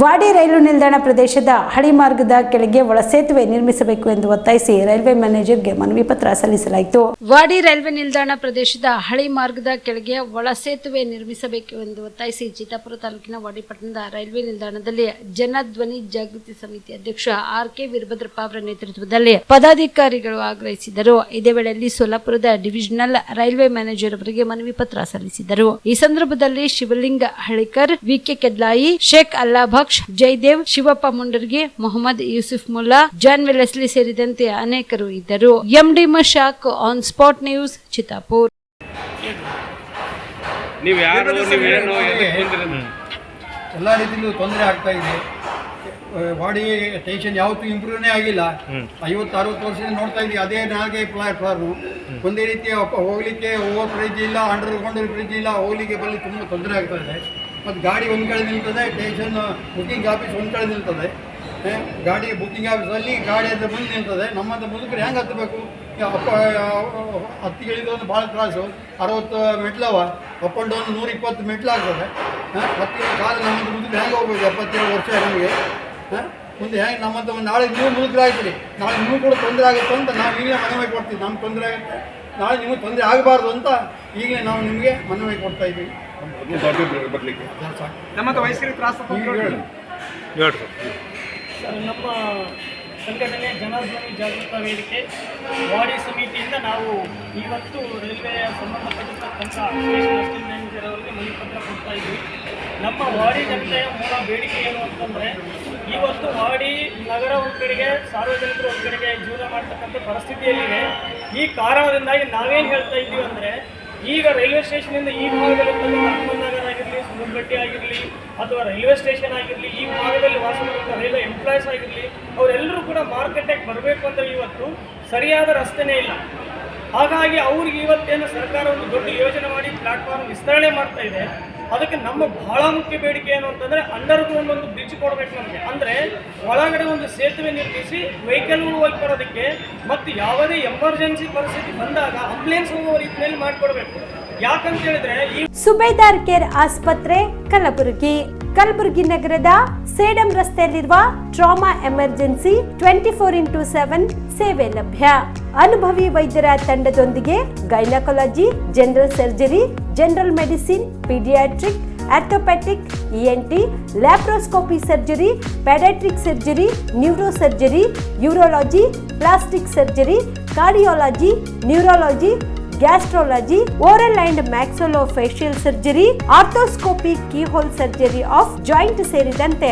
ವಾಡಿ ರೈಲು ನಿಲ್ದಾಣ ಪ್ರದೇಶದ ಹಳಿ ಮಾರ್ಗದ ಕೆಳಗೆ ಒಳಸೇತುವೆ ನಿರ್ಮಿಸಬೇಕು ಎಂದು ಒತ್ತಾಯಿಸಿ ರೈಲ್ವೆ ಮ್ಯಾನೇಜರ್ಗೆ ಮನವಿ ಪತ್ರ ಸಲ್ಲಿಸಲಾಯಿತು. ವಾಡಿ ರೈಲ್ವೆ ನಿಲ್ದಾಣ ಪ್ರದೇಶದ ಹಳಿ ಮಾರ್ಗದ ಕೆಳಗೆ ಒಳಸೇತುವೆ ನಿರ್ಮಿಸಬೇಕು ಎಂದು ಒತ್ತಾಯಿಸಿ ಚಿತ್ತಾಪುರ ತಾಲೂಕಿನ ವಾಡಿಪಟ್ಟಣದ ರೈಲ್ವೆ ನಿಲ್ದಾಣದಲ್ಲಿ ಜನಧ್ವನಿ ಜಾಗೃತಿ ಸಮಿತಿ ಅಧ್ಯಕ್ಷ ಆರ್ ಕೆ ವೀರಭದ್ರಪ್ಪ ಅವರ ನೇತೃತ್ವದಲ್ಲಿ ಪದಾಧಿಕಾರಿಗಳು ಆಗ್ರಹಿಸಿದರು. ಇದೇ ವೇಳೆಯಲ್ಲಿ ಸೋಲಾಪುರದ ಡಿವಿಷನಲ್ ರೈಲ್ವೆ ಮ್ಯಾನೇಜರ್ ಅವರಿಗೆ ಮನವಿ ಪತ್ರ ಸಲ್ಲಿಸಿದರು. ಈ ಸಂದರ್ಭದಲ್ಲಿ Shivalinga ಹಳಿಕರ್, V K Kedlaya, Sheikh Alla Bhaksh Jayadev Shivappa Mundargi Mohammed Yusuf Mulla John Wellesley ಸೇರಿದಂತೆ ಅನೇಕರು ಇದ್ದರು. MD Mashak on spot news Chittapur. ನೀವು ಯಾರು ಎಲ್ಲ ರೀತಿಯಲ್ಲೂ ತೊಂದರೆ ಆಗ್ತಾ ಇದೆ. ಬಾಡಿ ಟೆನ್ಷನ್ ಯಾವತ್ತೂ ಇಂಪ್ರೂವ್ನೇ ಆಗಿಲ್ಲ. ಐವತ್ತು ಅರವತ್ತು ವರ್ಷದಿಂದ ನೋಡ್ತಾ ಇದ್ದೀವಿ. ಅದೇ ನಾಲ್ಕೇ ಪ್ಲಾಟ್ಫಾರ್ಮು ಒಂದೇ ರೀತಿ ಹೋಗ್ಲಿಕ್ಕೆ ಓವರ್ ಬ್ರಿಡ್ಜ್ ಇಲ್ಲ ಅಂಡರ್ ಗ್ರೌಂಡ್ ಬ್ರಿಡ್ಜ್ ಇಲ್ಲ ಹೋಗ್ಲಿಕ್ಕೆ ಬರಲಿ ತುಂಬ ತೊಂದರೆ ಆಗ್ತಾ ಇದೆ. ಮತ್ತು ಗಾಡಿ ಒಂದು ಕಡೆ ನಿಲ್ತದೆ ಟೇಷನ್ ಬುಕಿಂಗ್ ಆಫೀಸ್ ಒಂದು ಕಡೆ ನಿಲ್ತದೆ. ಗಾಡಿ ಬುಕಿಂಗ್ ಆಫೀಸಲ್ಲಿ ಗಾಡಿ ಅಂತ ಬಂದು ನಿಲ್ತದೆ. ನಮ್ಮಂಥ ಮುದುಕರು ಹೆಂಗೆ ಹತ್ತಬೇಕು ಅಪ್ಪ ಹತ್ತಿಗಳಿದ್ದು ಒಂದು ಭಾಳ ತ್ರಾಸು. ಅರವತ್ತು ಮೆಟ್ಲವ ಅಪ್ ಆ್ಯಂಡ್ ಡೌನ್ ನೂರ ಇಪ್ಪತ್ತು ಮೆಟ್ಲು ಆಗ್ತದೆ. ಹಾಂ ಹತ್ತಿರ ಕಾಲು ನಮ್ಮಂಥ ಮುದುಕರು ಹೆಂಗೆ ಹೋಗ್ಬೇಕು? ಎಪ್ಪತ್ತೇಳು ವರ್ಷ ನಮಗೆ. ಹಾಂ, ಮುಂದೆ ಹೆಂಗೆ ನಮ್ಮಂಥ ಒಂದು ನಾಳೆ ನೀವು ಮುದುಕರಾಗ್ತೀರಿ ನಾಳೆ ನೀವು ಕೂಡ ತೊಂದರೆ ಆಗುತ್ತೆ ಅಂತ ನಾವು ಈಗಲೇ ಮನವಿ ಕೊಡ್ತೀವಿ ನಮ್ಗೆ ತೊಂದರೆ ಆಗುತ್ತೆ. ನಾಳೆ ನಿಮಗೆ ತೊಂದರೆ ಆಗಬಾರ್ದು ಅಂತ ಈಗಲೇ ನಾವು ನಿಮಗೆ ಮನವಿ ಕೊಡ್ತಾ ಇದ್ದೀವಿ. ಬರ್ಲಿಕ್ಕೆ ತ್ರಾಸ. ಹೇಳ್ರಿ. ಸರ್, ನಮ್ಮ ಸಂಘಟನೆ ಜನಾರ್ದನಿ ಜಾಗೃತ ವೇದಿಕೆ ವಾಡಿ ಸಮಿತಿಯಿಂದ ನಾವು ಇವತ್ತು ರೈಲ್ವೆಯ ಸಂಬಂಧಪಟ್ಟಿರ್ತಕ್ಕಂಥ ಅವರಿಗೆ ಮನವಿ ಪತ್ರ ಕೊಡ್ತಾ ಇದ್ವಿ ನಮ್ಮ ವಾಡಿ ಜನತೆಯ ಮೂಲ ಬೇಡಿಕೆ ಏನು ಅಂತಂದರೆ ಇವತ್ತು ಮಾಡಿ ನಗರ ಒಂದು ಕಡೆಗೆ ಸಾರ್ವಜನಿಕರು ಕಡೆಗೆ ಜೀವನ ಮಾಡ್ತಕ್ಕಂಥ ಪರಿಸ್ಥಿತಿಯಲ್ಲಿದೆ. ಈ ಕಾರಣದಿಂದಾಗಿ ನಾವೇನು ಹೇಳ್ತಾ ಇದ್ದೀವಿ ಅಂದರೆ, ಈಗ ರೈಲ್ವೆ ಸ್ಟೇಷನಿಂದ ಈ ಭಾಗದಲ್ಲಿ ನಗರ ಆಗಿರಲಿ ಆಗಿರಲಿ, ಅಥವಾ ರೈಲ್ವೆ ಸ್ಟೇಷನ್ ಆಗಿರಲಿ, ಈ ಭಾಗದಲ್ಲಿ ವಾಸ ರೈಲ್ವೆ ಎಂಪ್ಲಾಯ್ಸ್ ಆಗಿರಲಿ, ಅವರೆಲ್ಲರೂ ಕೂಡ ಮಾರುಕಟ್ಟೆಗೆ ಬರಬೇಕು ಅಂದ್ರೆ ಇವತ್ತು ಸರಿಯಾದ ರಸ್ತೆನೇ ಇಲ್ಲ. ಹಾಗಾಗಿ ಅವ್ರಿಗೆ ಇವತ್ತೇನು ಸರ್ಕಾರ ಒಂದು ದೊಡ್ಡ ಯೋಜನೆ ಮಾಡಿ ಪ್ಲಾಟ್ಫಾರ್ಮ್ ವಿಸ್ತರಣೆ ಮಾಡ್ತಾ ಇದೆ. ಅದಕ್ಕೆ ನಮ್ಮ ಬಹಳ ಮುಖ್ಯ ಬೇಡಿಕೆ ಏನು ಅಂತಂದ್ರೆ ಅಂಡರ್ ಗ್ರೌಂಡ್ ಒಂದು ಬ್ರಿಡ್ಜ್ ಕೊಡಬೇಕು ನಮಗೆ. ಅಂದ್ರೆ ಒಳಗಡೆ ಒಂದು ಸೇತುವೆ ನಿರ್ಮಿಸಿ ವೆಹಿಕಲ್ಗಳು ಹೋಗಿ ಬರೋದಕ್ಕೆ ಮತ್ತು ಯಾವುದೇ ಎಮರ್ಜೆನ್ಸಿ ಪರಿಸ್ಥಿತಿ ಬಂದಾಗ ಆಂಬುಲೆನ್ಸ್ ಹೋಗುವ ರೀತಿಯಲ್ಲಿ ಮಾಡಿಕೊಡ್ಬೇಕು. ಯಾಕಂತ ಹೇಳಿದ್ರೆ ಈ ಸುಬೇದಾರ್ ಕೇರ್ ಆಸ್ಪತ್ರೆ, ಕಲಬುರಗಿ. ಕಲಬುರಗಿ ನಗರದ ಸೇಡಂ ರಸ್ತೆಯಲ್ಲಿರುವ trauma emergency twenty four into seven ಸೇವೆ ಲಭ್ಯ. ಅನುಭವಿ ವೈದ್ಯರ ತಂಡದೊಂದಿಗೆ gynaecology, general surgery general medicine paediatric orthopaedic ENT laparoscopy surgery paediatric surgery neuro surgery urology plastic surgery cardiology neurology gastrology oral and maxillofacial surgery arthroscopy keyhole surgery of joint ಸೇರಿದಂತೆ